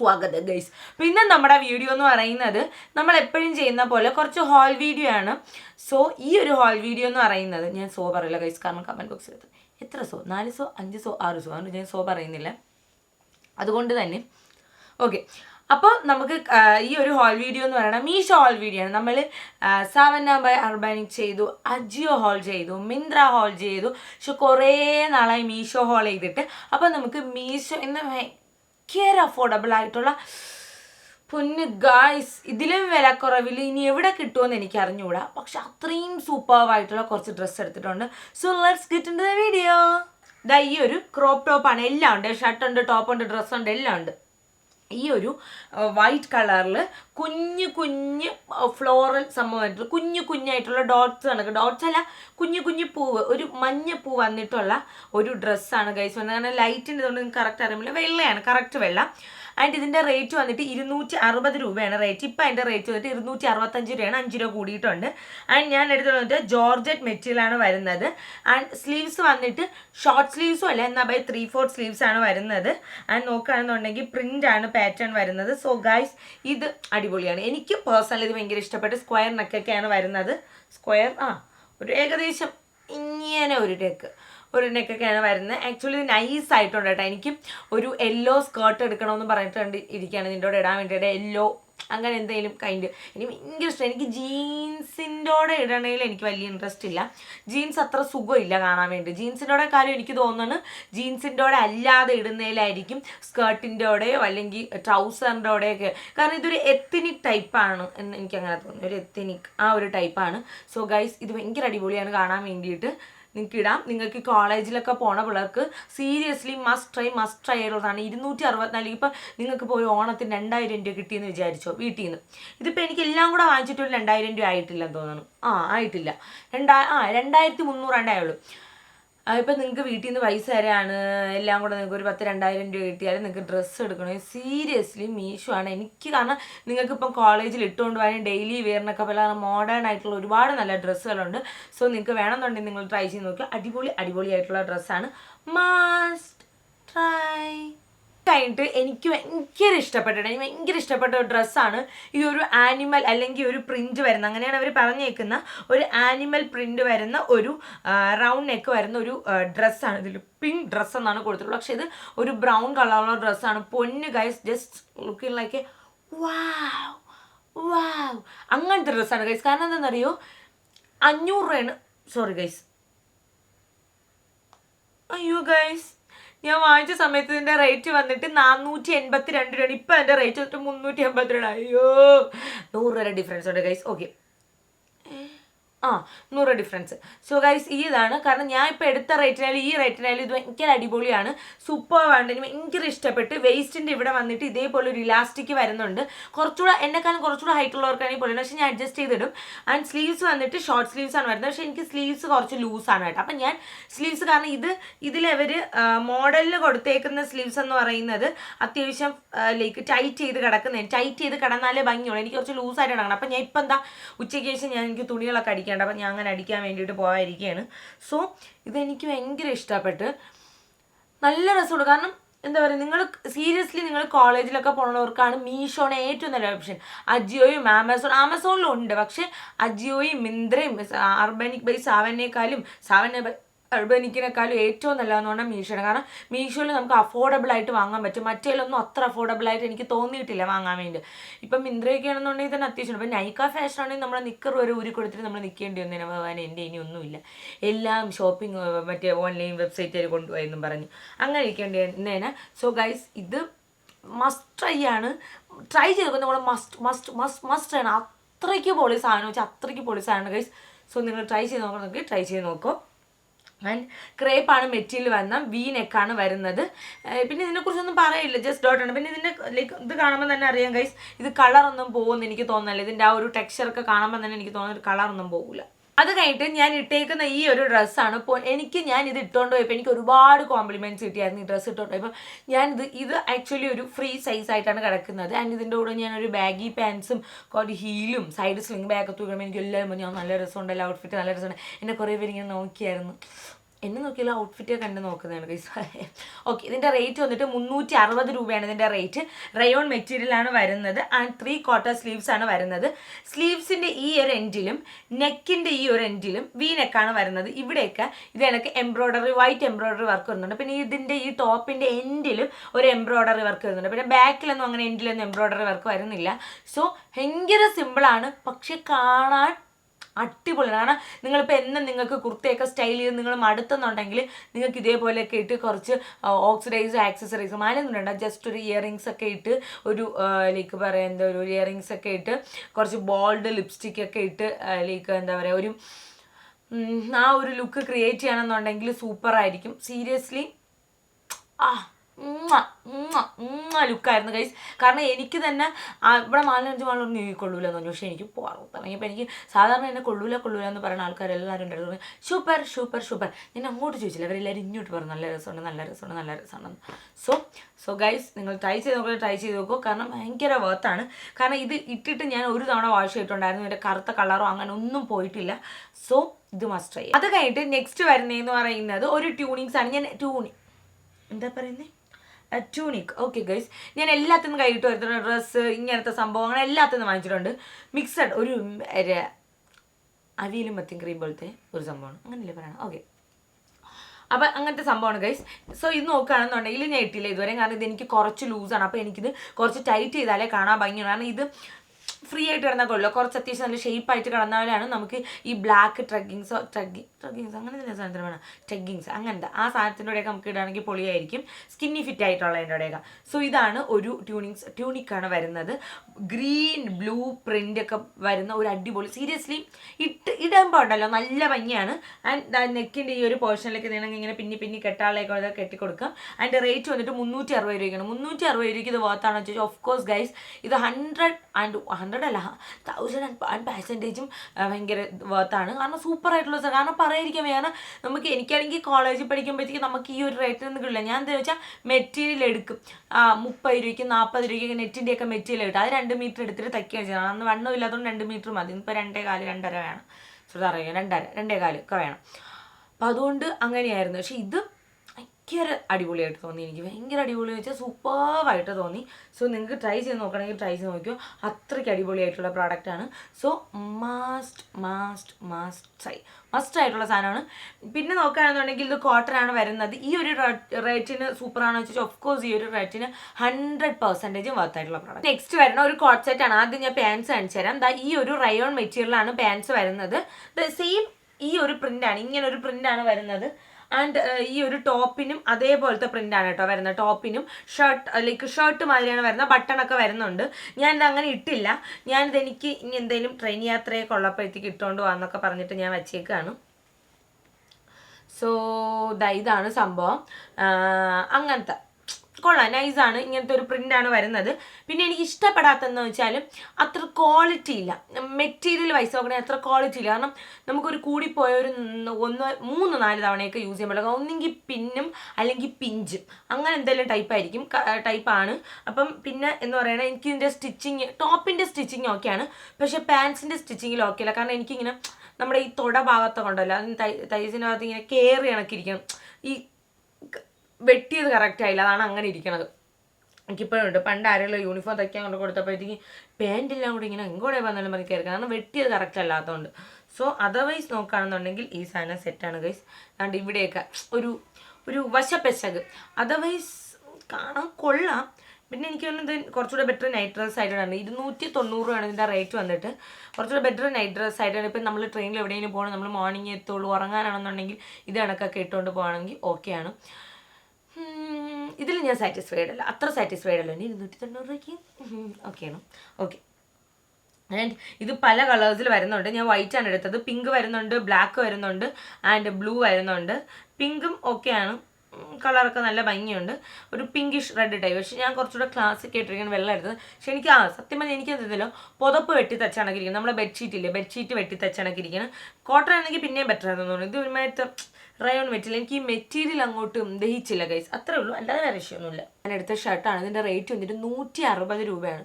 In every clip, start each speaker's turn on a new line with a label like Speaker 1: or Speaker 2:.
Speaker 1: സ്വാഗതം ഗൈസ് പിന്നെ നമ്മുടെ വീഡിയോ എന്ന് പറയുന്നത് നമ്മൾ എപ്പോഴും ചെയ്യുന്ന പോലെ കുറച്ച് ഹോൾ വീഡിയോ ആണ്. സോ ഈ ഒരു ഹോൾ വീഡിയോ എന്ന് പറയുന്നത് ഞാൻ സോ പറയില്ല ഗൈസ് കാരണം കമന്റ് ബോക്സിൽ എത്ര സോ നാല് സോ അഞ്ച് സോ ആറ് സോ അതുകൊണ്ട് ഞാൻ സോ പറയുന്നില്ല. അതുകൊണ്ട് തന്നെ ഓക്കെ അപ്പോൾ നമുക്ക് ഈ ഒരു ഹോൾ വീഡിയോ എന്ന് പറയുന്നത് മീഷോ ഹോൾ വീഡിയോ ആണ്. നമ്മൾ സാവന്ന ബൈ അർബാനിക് ചെയ്തു അജിയോ ഹോൾ ചെയ്തു മിന്ത്ര ഹോൾ ചെയ്തു. പക്ഷെ കുറേ നാളായി മീഷോ ഹോൾ ചെയ്തിട്ട്. അപ്പോൾ നമുക്ക് മീഷോ എന്ന് ഭയങ്കര അഫോർഡബിൾ ആയിട്ടുള്ള പൊന്ന് ഗായ്സ് ഇതിലും വില വിലക്കുറവിൽ ഇനി എവിടെ കിട്ടുമെന്ന് എനിക്ക് അറിഞ്ഞുകൂടാ പക്ഷെ അത്രയും സൂപ്പർവായിട്ടുള്ള കുറച്ച് ഡ്രസ്സ് എടുത്തിട്ടുണ്ട്. So let's get in the video ദാ ഈ ഒരു ക്രോപ്പ് ടോപ്പാണ് എല്ലാം ഉണ്ട്. ഷർട്ട് ഉണ്ട് ടോപ്പ് ഉണ്ട് ഡ്രസ്സ് ഉണ്ട് എല്ലാം ഉണ്ട്. ഈ ഒരു വൈറ്റ് കളറിൽ കുഞ്ഞു കുഞ്ഞ് ഫ്ലോറൽ സംഭവമായിട്ടുള്ള കുഞ്ഞു കുഞ്ഞായിട്ടുള്ള ഡോട്ട്സ് കണക്ക്. ഡോട്ട്സ് അല്ല കുഞ്ഞു കുഞ്ഞു പൂവ്. ഒരു മഞ്ഞ പൂ വന്നിട്ടുള്ള ഒരു ഡ്രസ്സാണ് ഗൈസ് വന്നത് കാരണം ലൈറ്റിന്റെ ഇതുകൊണ്ട് നിങ്ങൾക്ക് കറക്റ്റ് അറിയില്ല വെള്ളയാണ് കറക്റ്റ് വെള്ള. ആൻഡ് ഇതിന്റെ റേറ്റ് വന്നിട്ട് ഇരുന്നൂറ്റി അറുപത് രൂപയാണ്. റേറ്റ് ഇപ്പം അതിന്റെ റേറ്റ് വന്നിട്ട് ഇരുന്നൂറ്റി അറുപത്തഞ്ച് രൂപയാണ്. അഞ്ച് രൂപ കൂടിയിട്ടുണ്ട്. ആൻഡ് ഞാൻ എടുത്തത് വന്നിട്ട് ജോർജറ്റ് മെറ്റീരിയലാണ് വരുന്നത്. ആൻഡ് സ്ലീവ്സ് വന്നിട്ട് ഷോർട്ട് സ്ലീവ്സും അല്ല എന്നാൽ ബൈ ത്രീ ഫോർത്ത് സ്ലീവ്സ് ആണ് വരുന്നത്. ആൻഡ് നോക്കുകയാണെന്നുണ്ടെങ്കിൽ പ്രിന്റ് ആണ് പാറ്റേൺ വരുന്നത്. സോ ഗൈസ് ഇത് അടിപൊളിയാണ്. എനിക്ക് പേഴ്സണലി ഇത് ഭയങ്കര ഇഷ്ടപ്പെട്ട് സ്ക്വയർ നെക്കൊക്കെയാണ് വരുന്നത്. സ്ക്വയർ ആ ഒരു ഏകദേശം ഇങ്ങനെ ഒരു നെക്ക് ഒരു നെക്കൊക്കെയാണ് വരുന്നത്. ആക്ച്വലി ഇത് നൈസ് ആയിട്ടുണ്ട് കേട്ടോ. എനിക്ക് ഒരു യെല്ലോ സ്കേർട്ട് എടുക്കണമെന്ന് പറഞ്ഞിട്ടുണ്ട് ഇരിക്കുകയാണ്. ഇതിന്റെ കൂടെ ഇടാൻ വേണ്ടിയിട്ട് യെല്ലോ അങ്ങനെ എന്തെങ്കിലും കൈൻഡ് എനിക്ക് ഭയങ്കര ഇഷ്ടം. എനിക്ക് ജീൻസിന്റെ കൂടെ ഇടണേൽ എനിക്ക് വലിയ ഇൻട്രസ്റ്റ് ഇല്ല. ജീൻസ് അത്ര സുഖമില്ല കാണാൻ വേണ്ടി. ജീൻസിന്റെ കൂടെ കാര്യം എനിക്ക് തോന്നുന്നു ജീൻസിന്റെ കൂടെ അല്ലാതെ ഇടുന്നതിലായിരിക്കും സ്കേർട്ടിന്റെ കൂടെയോ അല്ലെങ്കിൽ ട്രൗസറിന്റെ കൂടെയൊക്കെ. കാരണം ഇതൊരു എത്തനിക് ടൈപ്പാണ് എന്ന് എനിക്ക് അങ്ങനെ തോന്നുന്നു. ഒരു എത്തനിക് ആ ഒരു ടൈപ്പാണ് സോ ഗൈസ് ഇത് ഭയങ്കര അടിപൊളിയാണ് കാണാൻ വേണ്ടിയിട്ട്. നിങ്ങൾക്ക് ഇടാം നിങ്ങൾക്ക് കോളേജിലൊക്കെ പോണ പിള്ളേർക്ക് seriously must try must try ആയിട്ടുള്ളതാണ്. ഇരുന്നൂറ്റി അറുപത്തിനാല് ഇപ്പം നിങ്ങൾക്ക് ഇപ്പോൾ ഒരു ഓണത്തിന് രണ്ടായിരം രൂപ കിട്ടിയെന്ന് വിചാരിച്ചോ വീട്ടിൽ നിന്ന് ഇതിപ്പോൾ എനിക്ക് എല്ലാം കൂടെ വാങ്ങിച്ചിട്ട് ഒരു രണ്ടായിരം രൂപ ആയിട്ടില്ലെന്ന് തോന്നുന്നു. ആ ആയിട്ടില്ല. രണ്ടാ ആ രണ്ടായിരത്തി മുന്നൂറ് ഉള്ളൂ ഇപ്പം നിങ്ങൾക്ക് വീട്ടിൽ നിന്ന് പൈസ തരാണ് എല്ലാം കൂടെ നിങ്ങൾക്ക് ഒരു പത്ത് രണ്ടായിരം രൂപ കിട്ടിയാലും നിങ്ങൾക്ക് ഡ്രസ്സ് എടുക്കണേ. സീരിയസ്ലി മീഷോ ആണ്. എനിക്ക് കാരണം നിങ്ങൾക്ക് ഇപ്പം കോളേജിൽ ഇട്ടുകൊണ്ട് പോകാനും ഡെയിലി വെയറിനൊക്കെ പല മോഡേൺ ആയിട്ടുള്ള ഒരുപാട് നല്ല ഡ്രസ്സുകളുണ്ട് സോ നിങ്ങൾക്ക് വേണമെന്നുണ്ടെങ്കിൽ നിങ്ങൾ ട്രൈ ചെയ്ത് നോക്കുക അടിപൊളി അടിപൊളിയായിട്ടുള്ള ഡ്രസ്സാണ് മസ്റ്റ് ട്രൈ കഴിഞ്ഞിട്ട് എനിക്ക് ഭയങ്കര ഇഷ്ടപ്പെട്ടിട്ട് എനിക്ക് ഭയങ്കര ഇഷ്ടപ്പെട്ട ഒരു ഡ്രസ്സാണ്. ഈ ഒരു ആനിമൽ അല്ലെങ്കിൽ ഒരു പ്രിന്റ് വരുന്ന അങ്ങനെയാണ് അവർ പറഞ്ഞേക്കുന്ന ഒരു ആനിമൽ പ്രിന്റ് വരുന്ന ഒരു റൗണ്ട് നെക്ക് വരുന്ന ഒരു ഡ്രസ്സാണ്. ഇതിൽ പിങ്ക് ഡ്രസ്സ് എന്നാണ് കൊടുത്തിട്ടുള്ളത്. പക്ഷേ ഇത് ഒരു ബ്രൗൺ കളറുള്ള ഡ്രസ്സാണ്. പൊന്ന് guys just looking like wow wow അങ്ങനത്തെ ഡ്രസ്സാണ് ഗൈസ് കാരണം എന്താണെന്നറിയോ? അഞ്ഞൂറ് രൂപയാണ് സോറി ഗൈസ് അയ്യോ ഗൈസ് ഞാൻ വാങ്ങിച്ച സമയത്ത് ഇതിന്റെ റേറ്റ് വന്നിട്ട് നാനൂറ്റി എൺപത്തി രണ്ട് രൂപയാണ്. ഇപ്പം എന്റെ റേറ്റ് വന്നിട്ട് മുന്നൂറ്റി എൺപത്തി രണ്ട് അയ്യോ നൂറ് രൂപ ഡിഫറൻസ് ഉണ്ട് ഗൈസ് ഓക്കെ ആ നൂറ് ഡിഫറൻസ് സോ ഗൈസ് ഈ ഇതാണ്. കാരണം ഞാൻ ഇപ്പോൾ എടുത്ത റേറ്റിനായാലും ഈ റേറ്റിനായാലും ഇത് ഭയങ്കര അടിപൊളിയാണ്. സൂപ്പർ ആണ്. എനിക്ക് ഭയങ്കര ഇഷ്ടപ്പെട്ട് വേസ്റ്റിന്റെ ഇവിടെ വന്നിട്ട് ഇതേപോലെ ഒരു ഇലാസ്റ്റിക് വരുന്നുണ്ട്. കുറച്ചുകൂടെ എന്നെക്കാളും കുറച്ചുകൂടെ ഹൈറ്റ് ഉള്ളവർക്കാണെങ്കിൽ പോലും പക്ഷേ ഞാൻ അഡ്ജസ്റ്റ് ചെയ്തിടും. ആൻഡ് സ്ലീവ്സ് വന്നിട്ട് ഷോർട്ട് സ്ലീവ്സ് ആണ് വരുന്നത്. പക്ഷേ എനിക്ക് സ്ലീവ്സ് കുറച്ച് ലൂസാണ് കേട്ടോ. അപ്പം ഞാൻ സ്ലീവ്സ് കാരണം ഇത് ഇതിലവർ മോഡലിൽ കൊടുത്തേക്കുന്ന സ്ലീവ്സ് എന്ന് പറയുന്നത് അത്യാവശ്യം ലൈക്ക് ടൈറ്റ് ചെയ്ത് കിടക്കുന്നതിന് ടൈറ്റ് ചെയ്ത് കിടന്നാലേ ഭംഗിയുള്ളൂ. എനിക്ക് കുറച്ച് ലൂസായിട്ട് കിടക്കണം. അപ്പം ഞാൻ ഇപ്പം എന്താ ഉച്ചയ്ക്ക് ശേഷം ഞാൻ എനിക്ക് തുണികളൊക്കെ അടിക്കേണ്ട അപ്പം ഞാൻ അങ്ങനെ അടിക്കാൻ വേണ്ടിയിട്ട് പോകാതിരിക്കുകയാണ് സോ ഇതെനിക്ക് ഭയങ്കര ഇഷ്ടപ്പെട്ട് നല്ല രസമുണ്ട് കാരണം എന്താ പറയുക നിങ്ങൾ സീരിയസ്ലി നിങ്ങൾ കോളേജിലൊക്കെ പോകുന്നവർക്കാണ് മീഷോണ് ഏറ്റവും നല്ല ഓപ്ഷൻ അജിയോയും ആമസോൺ ആമസോണിലും ഉണ്ട്. പക്ഷേ അജിയോയും മിന്ത്രയും അർബാനിക് ബൈ സാവനേക്കാളും സാവന അർബനിക്കിനേക്കാളും ഏറ്റവും നല്ലതെന്ന് പറഞ്ഞാൽ മീഷോയാണ്. കാരണം മീഷോയിൽ നമുക്ക് അഫോർഡബിൾ ആയിട്ട് വാങ്ങാൻ പറ്റും. മറ്റേലൊന്നും അത്ര അഫോർഡബിൾ ആയിട്ട് എനിക്ക് തോന്നിയിട്ടില്ല വാങ്ങാൻ വേണ്ടി. ഇപ്പം മിന്ത്രയൊക്കെ ആണെന്നുണ്ടെങ്കിൽ തന്നെ അത്യാവശ്യം ഇപ്പം നൈക്ക ഫാഷൻ ആണെങ്കിൽ നമ്മൾ നിക്കർ വരെ ഊരി കൊടുത്തിട്ട് നമ്മൾ നിൽക്കേണ്ടി വന്നേനെ. ഭഗവാൻ എന്റെ ഇനി ഒന്നുമില്ല. എല്ലാം ഷോപ്പിംഗ് മറ്റേ ഓൺലൈൻ വെബ്സൈറ്റിൽ കൊണ്ടുപോയെന്നും പറഞ്ഞു. അങ്ങനെ ഇരിക്കേണ്ടി വന്നേനെ. സോ ഗൈസ് ഇത് മസ്റ്റ് ട്രൈ ആണ്. ട്രൈ ചെയ്ത് നമ്മൾ മസ്റ്റ് മസ്റ്റ് മസ്റ്റ് മസ്റ്റ് ആണ്. അത്രയ്ക്ക് പൊളി സാധനം വെച്ചാൽ അത്രയ്ക്ക് പൊളി സാധനമാണ് ഗൈസ് സോ നിങ്ങൾ ട്രൈ ചെയ്ത് നോക്കണമെങ്കിൽ ട്രൈ ചെയ്ത് നോക്കൂ. ആൻഡ് ആണ് മെറ്റീരിയൽ വന്ന വി നെക്കാണ് വരുന്നത് പിന്നെ ഇതിനെക്കുറിച്ചൊന്നും പറയില്ല ജസ്റ്റ് ഡോട്ട് ആണ്. പിന്നെ ഇതിന്റെ ലൈക്ക് ഇത് കാണുമ്പോൾ തന്നെ അറിയാം ഗൈസ് ഇത് കളറൊന്നും പോകുമെന്ന് എനിക്ക് തോന്നുന്നില്ല. ഇതിന്റെ ആ ഒരു ടെക്സ്ചറൊക്കെ കാണുമ്പോൾ തന്നെ എനിക്ക് തോന്നുന്നത് കളറൊന്നും പോകില്ല അത് കഴിഞ്ഞിട്ട് ഞാൻ ഇട്ടേക്കുന്ന ഈ ഒരു ഡ്രസ്സാണ്. ഇപ്പോൾ എനിക്ക് ഞാൻ ഇത് ഇട്ടുകൊണ്ട് പോയപ്പോൾ എനിക്ക് ഒരുപാട് കോംപ്ലിമെന്റ്സ് കിട്ടിയായിരുന്നു ഈ ഡ്രസ്സ് ഇട്ടുകൊണ്ട് പോയപ്പോൾ ഞാനിത് ഇത് ആക്ച്വലി ഒരു ഫ്രീ സൈസ് ആയിട്ടാണ് കിടക്കുന്നത്. ആൻഡ് ഇതിന്റെ കൂടെ ഞാൻ ഒരു ബാഗി പാൻസും കുറച്ച് ഹീലും സൈഡ് സ്ലിംഗ് ബാഗൊക്കെ തൂക്കുമ്പോൾ എനിക്ക് എല്ലാവരും ഞാൻ നല്ല രസമുണ്ടല്ലോ ഔട്ട്ഫിറ്റ് നല്ല രസമുണ്ട്. എന്നെ കുറേ പേര് ഇങ്ങനെ നോക്കിയായിരുന്നു. എന്നെ നോക്കിയാലും ഔട്ട്ഫിറ്റ് കണ്ട് നോക്കുന്നതാണ് ഗൈസ് ഓക്കെ ഇതിന്റെ റേറ്റ് വന്നിട്ട് മുന്നൂറ്റി അറുപത് രൂപയാണ് ഇതിന്റെ റേറ്റ് റയോൺ മെറ്റീരിയലാണ് വരുന്നത് ആൻഡ് ത്രീ ക്വാർട്ടർ സ്ലീവ്സ് ആണ് വരുന്നത്. സ്ലീവ്സിന്റെ ഈ ഒരു എൻഡിലും നെക്കിന്റെ ഈ ഒരു എൻഡിലും വി നെക്കാണ് വരുന്നത്. ഇവിടെയൊക്കെ ഇത് എനിക്ക് എംബ്രോയ്ഡറി വൈറ്റ് എംബ്രോയ്ഡറി വർക്ക് വരുന്നുണ്ട്. പിന്നെ ഇതിന്റെ ഈ ടോപ്പിന്റെ എൻഡിലും ഒരു എംബ്രോയ്ഡറി വർക്ക് വരുന്നുണ്ട്. പിന്നെ ബാക്കിലൊന്നും അങ്ങനെ എൻഡിലൊന്നും എംബ്രോയ്ഡറി വർക്ക് വരുന്നില്ല. സോ ഭയങ്കര സിമ്പിളാണ് പക്ഷെ കാണാൻ അടിപൊളിയാണ്. കാരണം നിങ്ങളിപ്പോൾ എന്നും നിങ്ങൾക്ക് കുർത്തയൊക്കെ സ്റ്റൈൽ ചെയ്ത് നിങ്ങൾ മടുത്തെന്നുണ്ടെങ്കിൽ നിങ്ങൾക്ക് ഇതേപോലെയൊക്കെ ഇട്ട് കുറച്ച് ഓക്സിഡൈസ് ആക്സസറീസ് മാലൊന്നും വേണ്ട ജസ്റ്റ് ഒരു ഇയറിങ്സ് ഒക്കെ ഇട്ട് ഒരു ലൈക്ക് പറയാം എന്താ ഒരു ഇയറിങ്സ് ഒക്കെ ഇട്ട് കുറച്ച് ബോൾഡ് ലിപ്സ്റ്റിക് ഒക്കെ ഇട്ട് ലൈക്ക് എന്താ പറയുക ഒരു ആ ഒരു ലുക്ക് ക്രിയേറ്റ് ചെയ്യണമെന്നുണ്ടെങ്കിൽ സൂപ്പറായിരിക്കും സീരിയസ്ലി ആ ലുക്കായിരുന്നു ഗൈസ് കാരണം എനിക്ക് തന്നെ ഇവിടെ ഇവിടെ നാലഞ്ച് മാളൊന്നും നീ കൊള്ളൂല എന്ന് പറഞ്ഞു പക്ഷേ എനിക്ക് പുറത്ത് ഇറങ്ങിയപ്പോൾ എനിക്ക് സാധാരണ എന്നെ കൊള്ളൂല കൊള്ളൂല എന്ന് പറയുന്ന ആൾക്കാരെല്ലാവരും ഉണ്ടായിരുന്നു സൂപ്പർ സൂപ്പർ സൂപ്പർ ഞാൻ അങ്ങോട്ട് ചോദിച്ചില്ല. അവരെല്ലാവരും ഇങ്ങോട്ട് പറഞ്ഞു. നല്ല രസമുണ്ട് നല്ല രസമുണ്ട് നല്ല രസമുണ്ടെന്ന് സോ സോ ഗൈസ് നിങ്ങൾ ട്രൈ ചെയ്ത് നോക്കുക ട്രൈ ചെയ്ത് നോക്കുക കാരണം ഭയങ്കര വർത്താണ് കാരണം ഇത് ഇട്ടിട്ട് ഞാൻ ഒരു തവണ വാഷ് ചെയ്തിട്ടുണ്ടായിരുന്നു. എന്റെ കറുത്ത കളറോ അങ്ങനെ ഒന്നും പോയിട്ടില്ല. സോ ഇത് മസ്റ്റ് ട്രൈ അത് കഴിഞ്ഞിട്ട് നെക്സ്റ്റ് വരുന്നതെന്ന് പറയുന്നത് ഒരു ട്യൂണിങ്സ് ആണ്. ഞാൻ ട്യൂണി എന്താ പറയുന്നത് ട്യൂണിക് ഓക്കെ ഗൈസ് ഞാൻ എല്ലാത്തിനും കൈയിട്ട് വരുത്തുന്ന ഡ്രസ്സ് ഇങ്ങനത്തെ സംഭവങ്ങൾ എല്ലാത്തിനും വാങ്ങിച്ചിട്ടുണ്ട്. മിക്സഡ് ഒരു അവിയലും മത്തിയും ക്രീം പോലത്തെ ഒരു സംഭവമാണ്. അങ്ങനെയല്ലേ പറയണം? ഓക്കെ അപ്പം അങ്ങനത്തെ സംഭവമാണ് ഗൈസ് സോ ഇത് നോക്കുകയാണെന്നുണ്ടെങ്കിൽ ഞാൻ ഇട്ടില്ല ഇതുവരെ കാരണം ഇത് എനിക്ക് കുറച്ച് ലൂസാണ് അപ്പോൾ എനിക്കിത് കുറച്ച് ടൈറ്റ് ചെയ്താലേ കാണാൻ ഭംഗിയാണ് കാരണം ഇത് ഫ്രീ ആയിട്ട് കിടന്നാൽ കൊള്ളു. കുറച്ച് അത്യാവശ്യം നല്ല ഷേപ്പ് ആയിട്ട് കിടന്നാലാണ് നമുക്ക് ഈ ബ്ലാക്ക് ട്രഗിങ്സോ ട്രഗി ട്രഗ്ഗിങ്സ് അങ്ങനെ തന്നെ സാധനത്തിന് വേണം. ട്രഗ്ഗിങ്സ് അങ്ങനത്തെ. ആ സാധനത്തിന്റെ ഇവിടെയൊക്കെ നമുക്ക് ഇടുകയാണെങ്കിൽ പൊളിയായിരിക്കും. സ്കിന്നി ഫിറ്റ് ആയിട്ടുള്ളതിന്റെ ഇവിടെയൊക്കെ സോ ഇതാണ് ഒരു ട്യൂണിങ്സ് ട്യൂണിക്കാണ് വരുന്നത്. ഗ്രീൻ ബ്ലൂ പ്രിന്റ് ഒക്കെ വരുന്ന ഒരു അടിപൊളി സീരിയസ്ലി ഇട്ട് ഇടുമ്പോൾ ഉണ്ടല്ലോ നല്ല ഭംഗിയാണ്. ആൻഡ് നെക്കിന്റെ ഈ ഒരു പോർഷനിലേക്ക് നീണെങ്കിൽ ഇങ്ങനെ പിന്നി പിന്നി കെട്ടാളിലേക്ക് ഇത് കെട്ടിക്കൊടുക്കാം. ആൻഡ് റേറ്റ് വന്നിട്ട് മുന്നൂറ്റി അറുപത് രൂപയ്ക്കാണ്. മുന്നൂറ്റി അറുപത് രൂപയ്ക്ക് ഇത് വർത്താണെന്ന് വെച്ചാൽ ഓഫ് കോഴ്സ് ഗൈസ് ഇത് ഹൺഡ്രഡ് ആൻഡ് ഹൺഡ്രഡ് അല്ല തൗസൻഡ് ആൻഡ് ആൻഡ് പെർസെന്റേജും ഭയങ്കര വർത്താണ് കാരണം സൂപ്പർ ആയിട്ടുള്ള സാർ കാരണം പറയാതിരിക്കാൻ. കാരണം നമുക്ക് എനിക്കാണെങ്കിൽ കോളേജിൽ പഠിക്കുമ്പോഴത്തേക്ക് നമുക്ക് ഈ ഒരു റേറ്റിൽ നിന്ന് കിട്ടില്ല ഞാൻ എന്താ വെച്ചാൽ മെറ്റീരിയൽ എടുക്കും. മുപ്പത് രൂപയ്ക്ക് നാൽപ്പത് രൂപയ്ക്ക് നെറ്റിന്റെ ഒക്കെ മെറ്റീരിയൽ കിട്ടും. അത് രണ്ട് മീറ്റർ എടുത്തിട്ട് തയ്ക്കുകയാണ് ചെയ്യുന്നത് അന്ന് വണ്ണം ഇല്ലാത്തതുകൊണ്ട് രണ്ട് മീറ്റർ മതി. ഇപ്പോൾ രണ്ടേ കാൽ രണ്ടര വേണം. അറിയാം? രണ്ടര രണ്ടേ കാൽ ഒക്കെ വേണം. അപ്പം അതുകൊണ്ട് അങ്ങനെയായിരുന്നു. പക്ഷേ ഇത് ഭയങ്കര അടിപൊളിയായിട്ട് തോന്നി. എനിക്ക് ഭയങ്കര അടിപൊളി വെച്ചാൽ സൂപ്പറായിട്ട് തോന്നി. സോ നിങ്ങൾക്ക് ട്രൈ ചെയ്ത് നോക്കണമെങ്കിൽ ട്രൈ ചെയ്ത് നോക്കിയോ അത്രയ്ക്ക് അടിപൊളിയായിട്ടുള്ള പ്രോഡക്റ്റാണ് so must must must try must ആയിട്ടുള്ള സാധനമാണ്. പിന്നെ നോക്കുകയാണെന്നുണ്ടെങ്കിൽ ഇത് കോട്ടൺ ആണ് വരുന്നത്. ഈ ഒരു റേറ്റിന് സൂപ്പറാണെന്ന് വെച്ചാൽ ഓഫ് കോഴ്സ് ഈ ഒരു റേറ്റിന് ഹൺഡ്രഡ് പെർസെന്റേജും വർത്ത് ആയിട്ടുള്ള പ്രോഡക്റ്റ് നെക്സ്റ്റ് വരുന്ന ഒരു കോട്ട് സെറ്റ് ആണ്. ആദ്യം ഞാൻ പാൻസ് കാണിച്ചു തരാം. ദാ ഈ ഒരു റയോൺ മെറ്റീരിയലാണ് പാൻസ് വരുന്നത്. ദ സെയിം ഈ ഒരു പ്രിന്റാണ് ഇങ്ങനെ ഒരു പ്രിന്റാണ് വരുന്നത്. ആൻഡ് ഈ ഒരു ടോപ്പിനും അതേപോലത്തെ പ്രിന്റാണ് കേട്ടോ വരുന്നത്. ടോപ്പിനും ഷർട്ട് ലൈക്ക് ഷർട്ട് മാതിരിയാണ് വരുന്നത്. ബട്ടണൊക്കെ വരുന്നുണ്ട്. ഞാൻ ഞാനിത് അങ്ങനെ ഇട്ടില്ല. ഞാനിത് എനിക്ക് ഇനി എന്തെങ്കിലും ട്രെയിൻ യാത്രയൊക്കെ ഉള്ളപ്പോഴത്തേക്ക് ഇട്ടുകൊണ്ട് പോകാമെന്നൊക്കെ പറഞ്ഞിട്ട് ഞാൻ വച്ചേക്കാണ്. സോ ഇതാണ് സംഭവം. അങ്ങനത്തെ. കൊള്ളാം നൈസാണ് ഇങ്ങനത്തെ ഒരു പ്രിന്റാണ് വരുന്നത്. പിന്നെ എനിക്ക് ഇഷ്ടപ്പെടാത്തതെന്ന് വെച്ചാൽ അത്ര ക്വാളിറ്റി ഇല്ല. മെറ്റീരിയൽ വൈസ് നോക്കണേ അത്ര ക്വാളിറ്റി ഇല്ല. കാരണം നമുക്കൊരു കൂടിപ്പോയ ഒരു ഒന്ന് മൂന്ന് നാല് തവണയൊക്കെ യൂസ് ചെയ്യാൻ പറ്റില്ല ഒന്നെങ്കിൽ പിന്നും അല്ലെങ്കിൽ പിഞ്ചും. അങ്ങനെ എന്തെങ്കിലും ടൈപ്പ് ആയിരിക്കും. ടൈപ്പാണ് അപ്പം പിന്നെ എന്ന് പറയുന്നത് എനിക്ക് ഇതിന്റെ സ്റ്റിച്ചിങ് ടോപ്പിന്റെ സ്റ്റിച്ചിങ് ഓക്കെയാണ്. പക്ഷേ പാൻസിന്റെ സ്റ്റിച്ചിങ്ങിൽ ഓക്കെ അല്ല കാരണം എനിക്കിങ്ങനെ നമ്മുടെ ഈ തുട ഭാഗത്തൊക്കെ ഉണ്ടല്ലോ. അതിന് തൈസിനകത്ത് ഇങ്ങനെ കയറി കണക്കിരിക്കണം ഈ വെട്ടിയത് കറക്റ്റ് ആയില്ല. അതാണ് അങ്ങനെ ഇരിക്കണത്. എനിക്കിപ്പോഴും ഉണ്ട് പണ്ട് ആരെങ്കിലും യൂണിഫോം തയ്ക്കാൻ കൊണ്ട് കൊടുത്തപ്പോഴത്തേക്ക് പാന്റെല്ലാം കൂടി ഇങ്ങനെ എങ്ങോടെ വന്നാലും പറഞ്ഞ് കയറി കാരണം വെട്ടിയത് കറക്റ്റ് അല്ലാത്തതുകൊണ്ട് സോ അതർവൈസ് നോക്കുകയാണെന്നുണ്ടെങ്കിൽ ഈ സാധനം സെറ്റാണ് ഗൈസ് അതുകൊണ്ട് ഇവിടെയൊക്കെ ഒരു ഒരു വശപ്പെശക്. അതർവൈസ് കാണാൻ കൊള്ളാം. പിന്നെ എനിക്ക് തോന്നുന്നത് കുറച്ചുകൂടെ ബെറ്റർ നൈറ്റ് ഡ്രസ് ആയിട്ടാണ് ഇരുന്നൂറ്റി തൊണ്ണൂറ് രൂപയാണ് ഇതിന്റെ റേറ്റ് വന്നിട്ട്. കുറച്ചുകൂടെ ബെറ്റർ നൈറ്റ് ഡ്രസ് ആയിട്ടാണ് ഇപ്പം നമ്മൾ ട്രെയിനിൽ എവിടെയെങ്കിലും പോകണം. നമ്മൾ മോർണിംഗ് എത്തുള്ളൂ ഉറങ്ങാനാണെന്നുണ്ടെങ്കിൽ ഇത് കണക്കൊക്കെ ഇട്ടുകൊണ്ട് പോകുകയാണെങ്കിൽ ഓക്കെയാണ് ഇതിൽ ഞാൻ സാറ്റിസ്ഫൈഡ് അല്ല. അത്ര സാറ്റിസ്ഫൈഡ് അല്ല. ഇനി ഇരുന്നൂറ്റി തൊണ്ണൂറ് രൂപയ്ക്ക് ഓക്കെയാണ് ഓക്കെ ആൻഡ് ഇത് പല കളേഴ്സിൽ വരുന്നുണ്ട്. ഞാൻ വൈറ്റ് ആണ് എടുത്തത്. പിങ്ക് വരുന്നുണ്ട് ബ്ലാക്ക് വരുന്നുണ്ട് ആൻഡ് ബ്ലൂ വരുന്നുണ്ട്. പിങ്കും ഓക്കെയാണ് കളറൊക്കെ നല്ല ഭംഗിയുണ്ട്. ഒരു പിങ്കിഷ് റെഡ് ടൈപ്പ് പക്ഷെ ഞാൻ കുറച്ചുകൂടെ ക്ലാസ്സിക് ആയിട്ടിരിക്കുന്ന വെള്ളം എടുത്തത്. പക്ഷെ എനിക്ക് ആ സത്യം പറഞ്ഞാൽ എനിക്ക് എന്തെല്ലോ പുതപ്പ് വെട്ടി തച്ചാണൊക്കെ ഇരിക്കുന്നത്. നമ്മളെ ബെഡ്ഷീറ്റ് ഇല്ലേ? ബെഡ്ഷീറ്റ് വെട്ടി തച്ചാണൊക്കെ ഇരിക്കുന്നത്. കോട്ടൺ ആണെങ്കിൽ പിന്നെയും ബെറ്റർ ആണെന്ന് തോന്നുന്നു. ഇത് ഒരുമാതിരത്തെ റയോൺ മെറ്റീരിയൽ എനിക്ക് ഈ മെറ്റീരിയൽ അങ്ങോട്ട് ദഹിച്ചില്ല ഗൈസ് അത്രേ ഉള്ളൂ. അല്ലാതെ വേറെ വിഷയമൊന്നുമില്ല. ഞാൻ എടുത്ത ഷർട്ടാണ് ഇതിന്റെ റേറ്റ് വന്നിട്ട് നൂറ്റി അറുപത് രൂപയാണ്.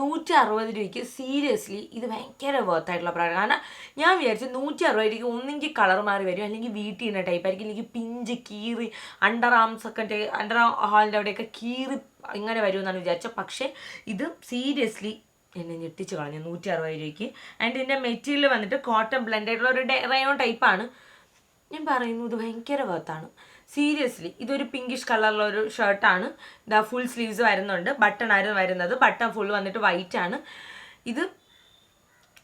Speaker 1: നൂറ്റി അറുപത് രൂപയ്ക്ക് സീരിയസ്ലി ഇത് ഭയങ്കര വർത്ത് ആയിട്ടുള്ള പ്രോഡക്റ്റ് കാരണം ഞാൻ വിചാരിച്ചു നൂറ്റി അറുപത് രൂപയ്ക്ക് ഒന്നെങ്കിൽ കളർ മാറി വരും. അല്ലെങ്കിൽ വീട്ടിൽ നിന്ന് ടൈപ്പ് ആയിരിക്കും. അല്ലെങ്കിൽ പിഞ്ച് കീറി അണ്ടർ ആംസ് ഒക്കെ അണ്ടർ ഹാളിന്റെ അവിടെയൊക്കെ കീറി ഇങ്ങനെ വരുമെന്നാണ് വിചാരിച്ചത്. പക്ഷേ ഇത് സീരിയസ്ലി എന്നെ ഞെട്ടിച്ച് കളഞ്ഞു നൂറ്റി അറുപത് രൂപയ്ക്ക്. ആൻഡ് ഇതിന്റെ മെറ്റീരിയൽ വന്നിട്ട് കോട്ടൺ ബ്ലെൻഡായിട്ടുള്ള ഒരു റയോൺ ടൈപ്പാണ് ഞാൻ പറയുന്നു ഇത് ഭയങ്കര വർത്താണ് സീരിയസ്ലി ഇതൊരു പിങ്കിഷ് കളറിലുള്ള ഒരു ഷർട്ടാണ് ഇതാ ഫുൾ സ്ലീവ്സ് വരുന്നുണ്ട്. ബട്ടൺ ആയിരുന്നു വരുന്നത്. ബട്ടൺ ഫുൾ വന്നിട്ട് വൈറ്റ് ആണ്. ഇത്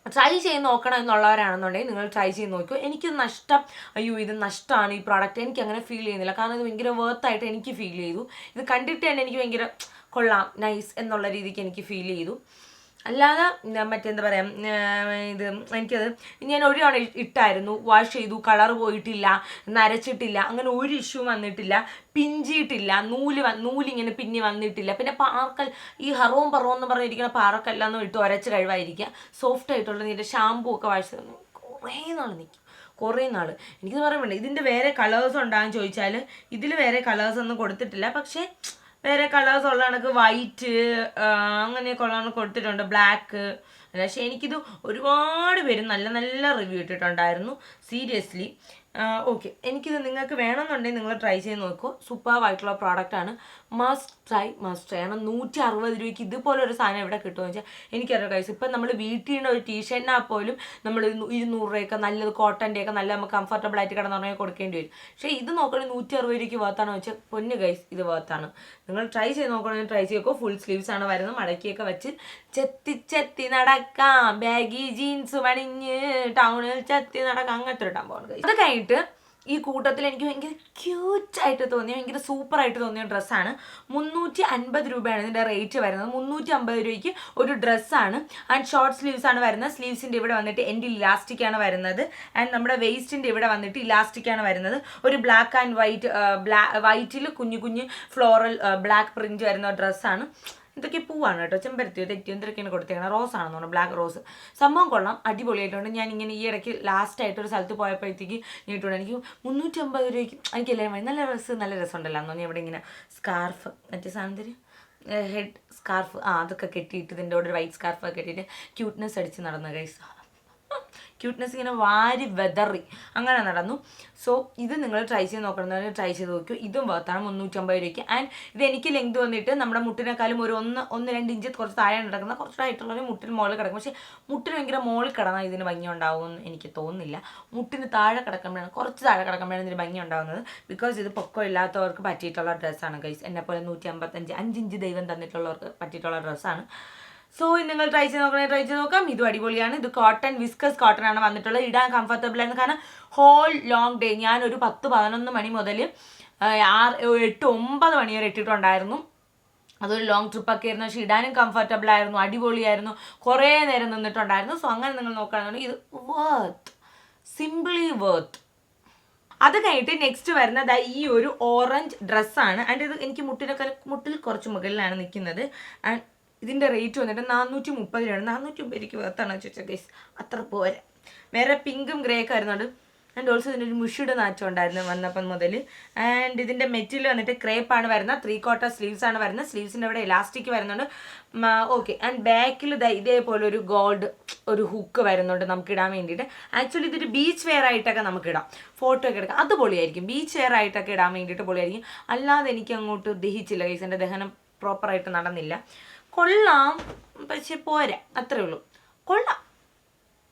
Speaker 1: ട്രൈ ചെയ്ത് നോക്കണം എന്നുള്ളവരാണെന്നുണ്ടെങ്കിൽ നിങ്ങൾ ട്രൈ ചെയ്ത് നോക്കൂ. എനിക്ക് നഷ്ടം. അയ്യോ ഇത് നഷ്ടമാണ് ഈ പ്രോഡക്റ്റ് എനിക്ക് അങ്ങനെ ഫീൽ ചെയ്യുന്നില്ല. കാരണം ഇത് ഭയങ്കര വർത്തായിട്ട് എനിക്ക് ഫീൽ ചെയ്തു. ഇത് കണ്ടിട്ട് തന്നെ എനിക്ക് ഭയങ്കര കൊള്ളാം നൈസ് എന്നുള്ള രീതിക്ക് എനിക്ക് ഫീൽ ചെയ്തു. അല്ലാതെ മറ്റെന്താ പറയുക ഇത് എനിക്കത് ഞാൻ ഒരു തവണ ഇട്ടായിരുന്നു. വാഷ് ചെയ്തു കളർ പോയിട്ടില്ല നരച്ചിട്ടില്ല അങ്ങനെ ഒരു ഇഷ്യൂ വന്നിട്ടില്ല. പിഞ്ചിയിട്ടില്ല നൂൽ നൂലിങ്ങനെ പിന്നി വന്നിട്ടില്ല. പിന്നെ പാർക്കൽ ഈ ഹറവും പറവും എന്ന് പറഞ്ഞിരിക്കുന്ന പാറക്കെല്ലാം ഇട്ട് ഒരച്ച് കഴിവായിരിക്കുക. സോഫ്റ്റ് ആയിട്ടുള്ള നിന്റെ ഷാമ്പൂ ഒക്കെ വാഷ് കുറേ നാൾ നിൽക്കും കുറേ നാൾ എനിക്കിത് പറയാൻ വേണ്ട ഇതിന്റെ വേറെ കളേഴ്സ് ഉണ്ടാകുമെന്ന് ചോദിച്ചാൽ ഇതിൽ വേറെ കളേഴ്സ് ഒന്നും കൊടുത്തിട്ടില്ല. പക്ഷേ വേറെ കളേഴ്സ് ഉള്ള കണക്ക് വൈറ്റ് അങ്ങനെയൊക്കെ ഉള്ള കണക്ക് കൊടുത്തിട്ടുണ്ട്. ബ്ലാക്ക് പക്ഷേ എനിക്കിത് ഒരുപാട് പേര് നല്ല നല്ല റിവ്യൂ ഇട്ടിട്ടുണ്ടായിരുന്നു. സീരിയസ്ലി ഓക്കെ എനിക്കിത് നിങ്ങൾക്ക് വേണമെന്നുണ്ടെങ്കിൽ നിങ്ങൾ ട്രൈ ചെയ്ത് നോക്കൂ. സൂപ്പർ ആയിട്ടുള്ള പ്രോഡക്റ്റാണ് മസ്റ്റ് ട്രൈ മസ്റ്റ് ട്രൈ കാരണം നൂറ്റി അറുപത് രൂപയ്ക്ക് ഇതുപോലെ ഒരു സാധനം എവിടെ കിട്ടുമെന്ന് വെച്ചാൽ എനിക്കറിയാം കൈസ് ഇപ്പം നമ്മൾ വീട്ടിൽ നിന്ന് ഒരു ടീഷർട്ടിനാ പോലും നമ്മൾ ഇരുന്നൂറ് രൂപയൊക്കെ നല്ലത് കോട്ടന്റെയൊക്കെ നല്ല നമുക്ക് കംഫർട്ടബിൾ ആയിട്ട് കിടന്നുറങ്ങി കൊടുക്കേണ്ടി വരും. പക്ഷേ ഇത് നോക്കണേ നൂറ്റി അറുപത് രൂപയ്ക്ക് വേർത്താണോ വെച്ചാൽ പൊന്ന് കൈസ് ഇത് വേർത്താണ് നിങ്ങൾ ട്രൈ ചെയ്ത് നോക്കണമെങ്കിൽ ട്രൈ ചെയ്തോ ഫുൾ സ്ലീവ്സ് ആണ് വരുന്നത്. മടക്കിയൊക്കെ വെച്ച് ചെത്തി ചെത്തി നടക്കാം. ബാഗി ജീൻസ് മണിഞ്ഞ് ടൗണിൽ ചെത്തി നടക്കാം. അങ്ങനത്തെ ഒരു ടംബോൺ ഗൈസ് അത് കഴിഞ്ഞിട്ട് ഈ കൂട്ടത്തിൽ എനിക്ക് ഭയങ്കര ക്യൂറ്റായിട്ട് തോന്നിയ ഭയങ്കര സൂപ്പറായിട്ട് തോന്നിയ ഡ്രസ്സാണ് മുന്നൂറ്റി അൻപത് രൂപയാണ് ഇതിന്റെ റേറ്റ് വരുന്നത്. മുന്നൂറ്റി അമ്പത് രൂപയ്ക്ക് ഒരു ഡ്രസ്സാണ് ആൻഡ് ഷോർട്ട് സ്ലീവ്സ് ആണ് വരുന്നത്. സ്ലീവ്സിന്റെ ഇവിടെ വന്നിട്ട് എന്റെ ഇലാസ്റ്റിക് ആണ് വരുന്നത്. ആൻഡ് നമ്മുടെ വേസ്റ്റിന്റെ ഇവിടെ വന്നിട്ട് ഇലാസ്റ്റിക് ആണ് വരുന്നത്. ഒരു ബ്ലാക്ക് ആൻഡ് വൈറ്റ് ബ്ലാ വൈറ്റിൽ കുഞ്ഞു കുഞ്ഞു ഫ്ലോറൽ ബ്ലാക്ക് പ്രിന്റ് വരുന്ന ഡ്രസ്സാണ് ഇതൊക്കെ പൂവാണ് കേട്ടോ ചെമ്പരത്തിയോ തെറ്റിയോ എന്തൊക്കെയാണ് കൊടുത്തേക്കണം? റോസ് ആണെന്ന് തോന്നുന്നു ബ്ലാക്ക് റോസ് സംഭവം കൊള്ളാം. അടിപൊളിയായിട്ടുണ്ട്. ഞാൻ ഇങ്ങനെ ഈ ഇടയ്ക്ക് ലാസ്റ്റ് ആയിട്ട് ഒരു സ്ഥലത്ത് പോയപ്പോഴത്തേക്ക് നീട്ടുണ്ട് എനിക്ക് മുന്നൂറ്റി അമ്പത് രൂപയ്ക്ക് എനിക്ക് എല്ലാവരും നല്ല ഡ്രസ്സ് നല്ല രസമുണ്ടല്ലോ അന്ന് ഞാൻ ഇവിടെ ഇങ്ങനെ സ്കാർഫ് മറ്റേ സാധനത്തിന് ഹെഡ് സ്കാർഫ് ആ അതൊക്കെ കെട്ടിയിട്ട് ഇതിന്റെ കൂടെ ഒരു വൈറ്റ് സ്കാർഫ് ഒക്കെ കെട്ടിയിട്ട് ക്യൂട്ട്നെസ് അടിച്ച് നടന്ന കൈസ് ക്യൂട്ട്നെസ് ഇങ്ങനെ വാരി വെതറി. അങ്ങനെ നടന്നു. സോ ഇത് നിങ്ങൾ ട്രൈ ചെയ്ത് നോക്കണമെന്ന് ട്രൈ ചെയ്ത് നോക്കൂ ഇതും വർത്താണ് മുന്നൂറ്റമ്പത് രൂപയ്ക്ക്. ആൻഡ് ഇത് എനിക്ക് ലെങ്ത് വന്നിട്ട് നമ്മുടെ മുട്ടിനേക്കാളും ഒരു ഒന്ന് ഒന്ന് രണ്ട് ഇഞ്ച് കുറച്ച് താഴെ നടക്കുന്ന കുറച്ചായിട്ടുള്ള ഒരു മുട്ടിന് മുകളിൽ കിടക്കും. പക്ഷേ മുട്ടിന് ഭയങ്കര മുകളിൽ കിടന്നാൽ ഇതിന് ഭംഗി ഉണ്ടാവുമെന്ന് എനിക്ക് തോന്നുന്നില്ല. മുട്ടിന് താഴെ കിടക്കുമ്പോഴാണ് കുറച്ച് താഴെ കിടക്കുമ്പോഴാണ് ഇതിന് ഭംഗി ഉണ്ടാകുന്നത് ബിക്കോസ് ഇത് പൊക്കം ഇല്ലാത്തവർക്ക് പറ്റിയിട്ടുള്ള ഡ്രസ്സാണ് ഗൈസ് എന്നെ പോലെ നൂറ്റി അമ്പത്തഞ്ച് അഞ്ചിഞ്ച് ദൈവം തന്നിട്ടുള്ളവർക്ക് പറ്റിയിട്ടുള്ള ഡ്രസ്സാണ് സോ നിങ്ങൾ ട്രൈ ചെയ്ത് നോക്കണേ ട്രൈ ചെയ്ത് നോക്കാം. ഇതും അടിപൊളിയാണ്. ഇത് കോട്ടൺ വിസ്കസ് കോട്ടൺ ആണ് വന്നിട്ടുള്ളത്. ഇടാൻ കംഫർട്ടബിൾ ആണ്. കാരണം ഹോൾ ലോങ് ഡേ ഞാൻ ഒരു പത്ത് പതിനൊന്ന് മണി മുതൽ ആറ് എട്ട് ഒമ്പത് മണി വരെ ഇട്ടിട്ടുണ്ടായിരുന്നു. അതൊരു ലോങ് ട്രിപ്പൊക്കെ ആയിരുന്നു. പക്ഷേ ഇടാനും കംഫർട്ടബിൾ ആയിരുന്നു. അടിപൊളിയായിരുന്നു. കുറേ നേരം നിന്നിട്ടുണ്ടായിരുന്നു. സോ അങ്ങനെ നിങ്ങൾ നോക്കുകയാണെന്നുണ്ടെങ്കിൽ ഇത് വേർത്ത് സിംപ്ലി വേർത്ത് അത് കഴിഞ്ഞിട്ട് നെക്സ്റ്റ് വരുന്നത് ഈ ഒരു ഓറഞ്ച് ഡ്രസ്സാണ് ആൻഡ് ഇത് എനിക്ക് മുട്ടിനൊക്കെ മുട്ടിൽ കുറച്ച് മുകളിലാണ് നിൽക്കുന്നത്. ആൻഡ് ഇതിന്റെ റേറ്റ് വന്നിട്ട് നാനൂറ്റി മുപ്പത് രൂപയാണ് നാനൂറ്റി മുപ്പത് എനിക്ക് വേർത്താണ് ചോദിച്ചാൽ ഗൈസ് അത്ര പോരെ. വേറെ പിങ്കും ഗ്രേ ഒക്കെ വരുന്നുണ്ട് ആൻഡ് ഓൾസോ ഇതിന്റെ ഒരു മുഷിയുടെ നാറ്റം ഉണ്ടായിരുന്നു വന്നപ്പം മുതൽ ആൻഡ് ഇതിന്റെ മെറ്റീരിയൽ വന്നിട്ട് ക്രേപ്പാണ് വരുന്നത്. ത്രീ ക്വാർട്ടർ സ്ലീവ്സ് ആണ് വരുന്നത്. സ്ലീവ്സിന്റെ അവിടെ ഇലാസ്റ്റിക് വരുന്നുണ്ട് ഓക്കെ ആൻഡ് ബാക്കിൽ ഇതേപോലെ ഒരു ഗോൾഡ് ഒരു ഹുക്ക് വരുന്നുണ്ട് നമുക്ക് ഇടാൻ വേണ്ടിയിട്ട്. ആക്ച്വലി ഇതൊരു ബീച്ച് വെയർ ആയിട്ടൊക്കെ നമുക്ക് ഇടാം. ഫോട്ടോ ഒക്കെ എടുക്കാം. അത് പൊളിയായിരിക്കും. ബീച്ച് വെയർ ആയിട്ടൊക്കെ ഇടാൻ വേണ്ടിയിട്ട് പൊളിയായിരിക്കും. അല്ലാതെ എനിക്ക് അങ്ങോട്ട് ദഹിച്ചില്ല ഗൈസ് എന്റെ ദഹനം പ്രോപ്പറായിട്ട് നടന്നില്ല. കൊള്ളാം. പക്ഷെ പോരാ. അത്രേ ഉള്ളൂ. കൊള്ളാം.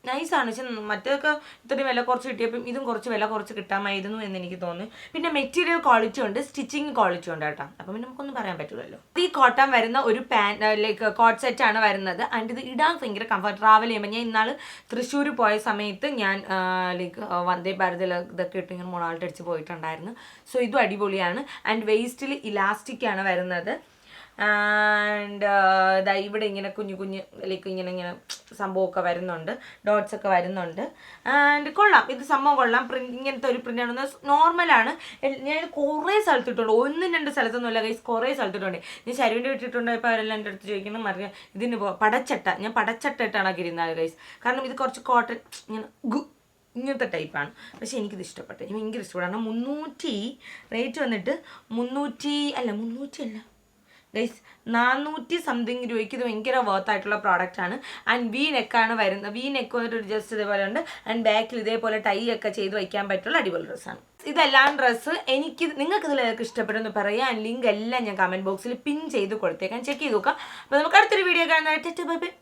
Speaker 1: നൈസാണ് പക്ഷെ മറ്റേതൊക്കെ ഇത്രയും വില കുറച്ച് കിട്ടിയപ്പം ഇതും കുറച്ച് വില കുറച്ച് കിട്ടാമായിരുന്നു എന്ന് എനിക്ക് തോന്നുന്നു. പിന്നെ മെറ്റീരിയൽ ക്വാളിറ്റി ഉണ്ട്. സ്റ്റിച്ചിങ് ക്വാളിറ്റി ഉണ്ട് കേട്ടോ. അപ്പം പിന്നെ നമുക്കൊന്നും പറയാൻ പറ്റില്ലല്ലോ ഈ കോട്ടൺ വരുന്ന ഒരു പാൻ ലൈക്ക് കോട്ട് സെറ്റ് ആണ് വരുന്നത്. ആൻഡ് ഇത് ഇടാൻ ഭയങ്കര കംഫർട്ട് ട്രാവൽ ചെയ്യുമ്പോൾ ഞാൻ ഇന്നാൾ തൃശ്ശൂർ പോയ സമയത്ത് ഞാൻ ലൈക്ക് വന്ദേ ഭാരതിൽ ഇതൊക്കെ ഇട്ട് ഇങ്ങനെ മുളാളിട്ട് അടിച്ച് പോയിട്ടുണ്ടായിരുന്നു. സോ ഇതും അടിപൊളിയാണ്. ആൻഡ് വേസ്റ്റിൽ ഇലാസ്റ്റിക് ആണ് വരുന്നത്. ആൻഡ് ഇതാ ഇവിടെ ഇങ്ങനെ കുഞ്ഞു കുഞ്ഞ് ലൈക്ക് ഇങ്ങനെ ഇങ്ങനെ സംഭവമൊക്കെ വരുന്നുണ്ട്. ഡോട്ട്സ് ഒക്കെ വരുന്നുണ്ട്. ആൻഡ് കൊള്ളാം. ഇത് സംഭവം കൊള്ളാം. പ്രിന്റ് ഇങ്ങനത്തെ ഒരു പ്രിന്റ് ആണെന്ന് നോർമലാണ് ഞാൻ കുറേ സ്ഥലത്തിട്ടുണ്ട്. ഒന്നും രണ്ട് സ്ഥലത്തൊന്നുമില്ല ഗൈസ് കുറേ സ്ഥലത്തിട്ടുണ്ട്. ഞാൻ ശരുവിന്റെ വീട്ടിട്ടുണ്ട് ഇപ്പോൾ അവരെല്ലാം എന്റെ അടുത്ത് ചോദിക്കണം അറിയാം ഇതിന് പടച്ചട്ട. ഞാൻ പടച്ചട്ട ഇട്ടാണ് ഇരുന്നത് ഗൈസ് കാരണം ഇത് കുറച്ച് കോട്ടൺ ഇങ്ങനെ ഗു ഇങ്ങനത്തെ ടൈപ്പാണ് പക്ഷെ എനിക്കിത് ഇഷ്ടപ്പെട്ടു. എനിക്ക് ഭയങ്കര ഇഷ്ടപ്പെട്ടു. കാരണം മുന്നൂറ്റി റേറ്റ് വന്നിട്ട് മുന്നൂറ്റി അല്ല മുന്നൂറ്റി അല്ല. ഗൈസ് നാനൂറ്റി സംതിങ് രൂപയ്ക്ക് ഇത് ഭയങ്കര വർത്ത് ആയിട്ടുള്ള പ്രോഡക്റ്റ് ആണ്. ആൻഡ് വി നെക്കാണ് വരുന്നത് വി നെക്ക് വന്നിട്ട് ജസ്റ്റ് ഇതേപോലെ ഉണ്ട്. ആൻഡ് ബാക്കിൽ ഇതേപോലെ ടൈ ഒക്കെ ചെയ്ത് വയ്ക്കാൻ പറ്റുള്ള അടിപൊളി ഡ്രസ്സാണ് ഇതെല്ലാം ഡ്രസ്സ് എനിക്ക് നിങ്ങൾക്ക് ഇതിൽ ഏതൊക്കെ ഇഷ്ടപ്പെടുന്നു പറയാം ആൻഡ് ലിങ്ക് എല്ലാം ഞാൻ കമന്റ് ബോക്സിൽ പിൻ ചെയ്ത് കൊടുത്തേക്കാം. ചെക്ക് ചെയ്ത് നോക്കാം. അപ്പോൾ നമുക്ക് അടുത്തൊരു വീഡിയോ കാണുന്നതായിട്ട് ബൈ ബൈ.